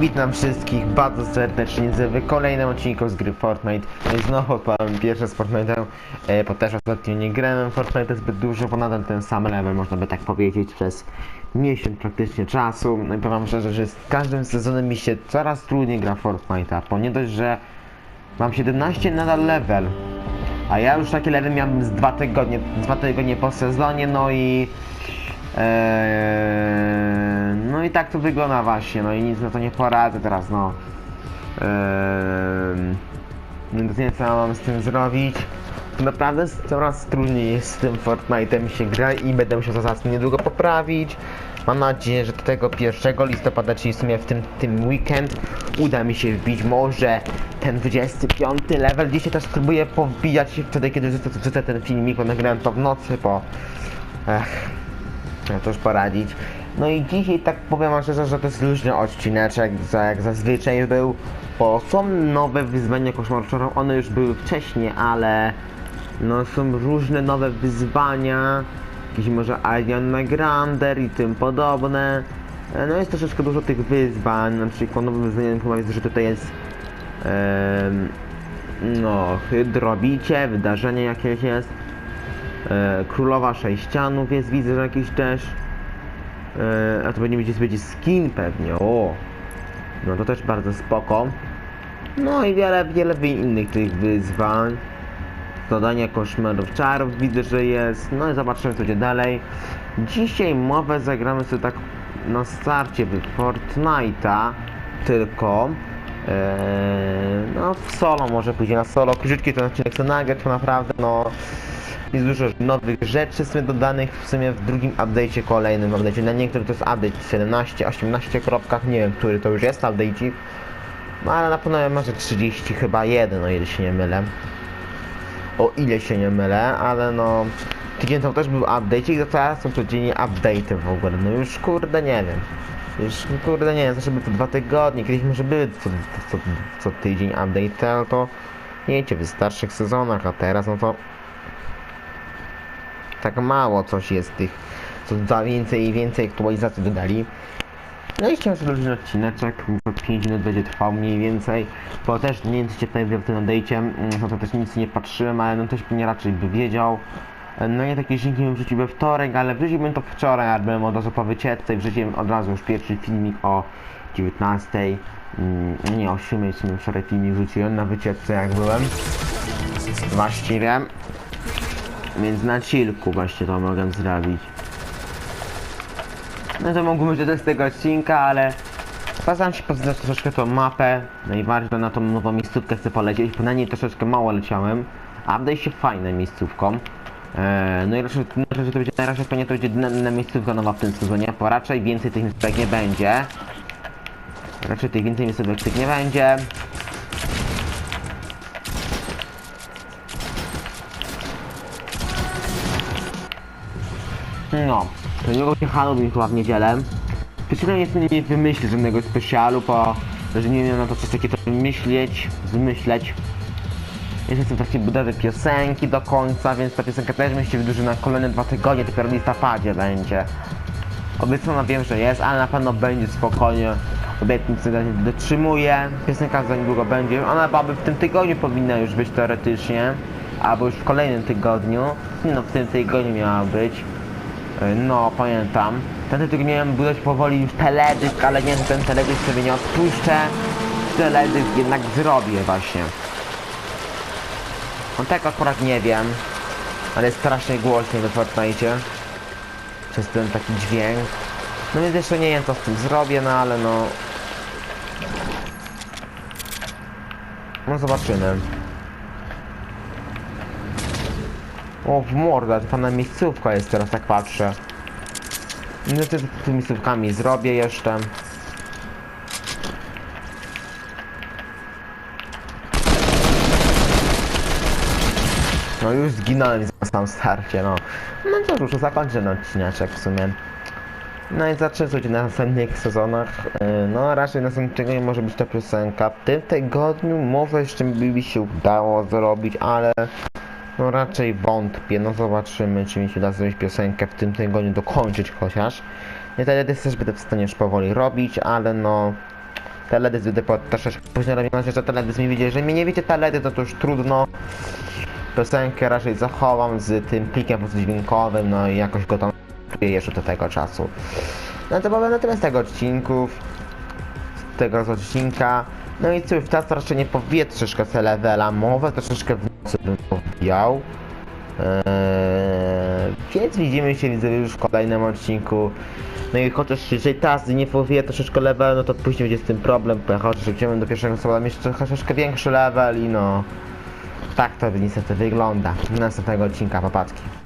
Witam wszystkich bardzo serdecznie w kolejnym odcinku z gry Fortnite. No znowu odpalam pierwsze z Fortnite'em, e, bo też ostatnio nie grałem Fortnite zbyt dużo, bo nadal ten sam level, można by tak powiedzieć, przez miesiąc praktycznie czasu. No i powiem szczerze, że z każdym sezonem mi się coraz trudniej gra Fortnite'a, bo nie dość, że mam 17 nadal level, a ja już taki level miałem z dwa tygodnie, dwa tygodnie po sezonie, no i... No i tak to wygląda właśnie, no i nic na to nie poradzę teraz, no. Eee, nie wiem co ja mam z tym zrobić. Naprawdę coraz trudniej jest z tym Fortnite'em się gra i będę musiał to zaraz niedługo poprawić. Mam nadzieję, że do tego 1 listopada, czyli w sumie w tym, tym weekend, uda mi się wbić może ten 25 level. Dzisiaj też spróbuję powbijać się wtedy, kiedy wrzucę ten filmik, bo nagrałem to w nocy, bo... Ech, no to już poradzić. No i dzisiaj tak powiem wam szczerze, że to jest luźny odcineczek, za- jak zazwyczaj był, bo są nowe wyzwania koszmarczone, one już były wcześniej, ale no są różne nowe wyzwania, jakieś może Ariana Grande i tym podobne. No jest troszeczkę dużo tych wyzwań, na przykład nowym wyzwaniem chyba jest, że tutaj jest no, hydrobicie, wydarzenie jakieś jest. E, Królowa Sześcianów jest, widzę, że jakiś też. E, a to będzie, będzie, będzie skin pewnie, o. No to też bardzo spoko. No i wiele, wiele innych tych wyzwań. Dodanie koszmarów czarów widzę, że jest. No i zobaczymy co będzie dalej. Dzisiaj mowę zagramy sobie tak na starcie Fortnite'a tylko. Eee, no w solo może pójdzie na solo. Króciutki ten odcinek chcę nagrać, bo naprawdę no jest dużo nowych rzeczy w sumie dodanych w sumie w drugim update'cie kolejnym update'cie. Na niektórych to jest update 17, 18 kropkach, nie wiem który to już jest update'ik. No ale na pewno może 30 chyba jeden, o ile się nie mylę. O ile się nie mylę, ale no tydzień temu też był update i teraz są codziennie update'y w ogóle. No już kurde nie wiem. Już kurde nie wiem, zawsze były to dwa tygodnie, kiedyś może były co, co, co tydzień update, ale to wiecie, w starszych sezonach, a teraz no to tak mało coś jest tych, co za więcej i więcej aktualizacji dodali. No i chciałem luźny odcineczek, bo 5 minut będzie trwał mniej więcej, bo też nie wiem co się tutaj w tym odejście, no to też nic nie patrzyłem, ale no ktoś pewnie raczej by wiedział. No nie taki silnik bym wrzucił we wtorek, ale wrzuciłbym to wczoraj, ale byłem od razu po wycieczce i wrzuciłem od razu już pierwszy filmik o 19, mm, nie o 7 w sumie wczoraj filmik wrzuciłem na wycieczce jak byłem. Właściwie. Więc na chillku właśnie to mogę zrobić. No to mógłbym być do tego odcinka, ale postaram się poznać troszeczkę tą mapę. Najbardziej na tą nową miejscówkę chcę polecieć, bo na niej troszeczkę mało leciałem. A wydaje się fajną miejscówką. Eee, no i raczej, no, raczej to będzie, raczej pewnie to będzie na, na miejscówka nowa w tym sezonie, bo raczej więcej tych miejscówek nie będzie. Raczej tych więcej miejscówek tych nie będzie. No, niego się Halloween chyba w niedzielę. Przecież nie nie wymyślić żadnego specjalu, bo że nie wiem na to coś takiego wymyślić, zmyśleć. Jeszcze chcę takie budowy piosenki do końca, więc ta piosenka też się wydłuży na kolejne dwa tygodnie, dopiero w listopadzie będzie. Obiecana wiem, że jest, ale na pewno będzie spokojnie. Obietnicy dotrzymuję. Piosenka za niedługo będzie. Ona byłaby w tym tygodniu powinna już być teoretycznie. Albo już w kolejnym tygodniu. No, w tym tygodniu miała być. E, No, pamiętam. Ten tytuł miałem budować powoli już teledysk, ale nie, że ten teledysk sobie nie odpuszczę. Teledysk jednak zrobię właśnie. No tego akurat nie wiem. Ale jest strasznie głośny we Fortnite. Przez ten taki dźwięk. No więc jeszcze nie wiem co z tym zrobię, no ale no... No zobaczymy. O, w mordę, to pana miejscówka jest teraz, tak patrzę. No to tymi miejscówkami zrobię jeszcze. No już zginąłem na samym starcie, no. No to już zakończę odcineczek w sumie. No i zaczynać na następnych sezonach. Yy, No raczej następnego tygodniu może być ta piosenka. W tym tygodniu może jeszcze by mi się udało zrobić, ale no raczej wątpię. No zobaczymy, czy mi się uda zrobić piosenkę w tym tygodniu, dokończyć chociaż. Nie wtedy też będę w stanie już powoli robić, ale no teledysk będę po troszeczkę później robiłem, że teledysk mi widzieli, że mnie nie wiecie teledy, to, to już trudno. Piosenkę raczej zachowam z tym plikiem po dźwiękowym, no i jakoś go tam jeszcze do tego czasu. No to powiem na tyle z tego odcinków, z tego odcinka. No i cóż, teraz troszeczkę nie powietrz troszeczkę se levela, mowę troszeczkę w Eee, więc widzimy się widzowie już w kolejnym odcinku. No i chociaż jeżeli teraz nie powie troszeczkę level, no to później będzie z tym problem, chociaż idziemy do pierwszego słowa mieć troszeczkę większy level i no... Tak to niestety wygląda. Następnego odcinka, papatki.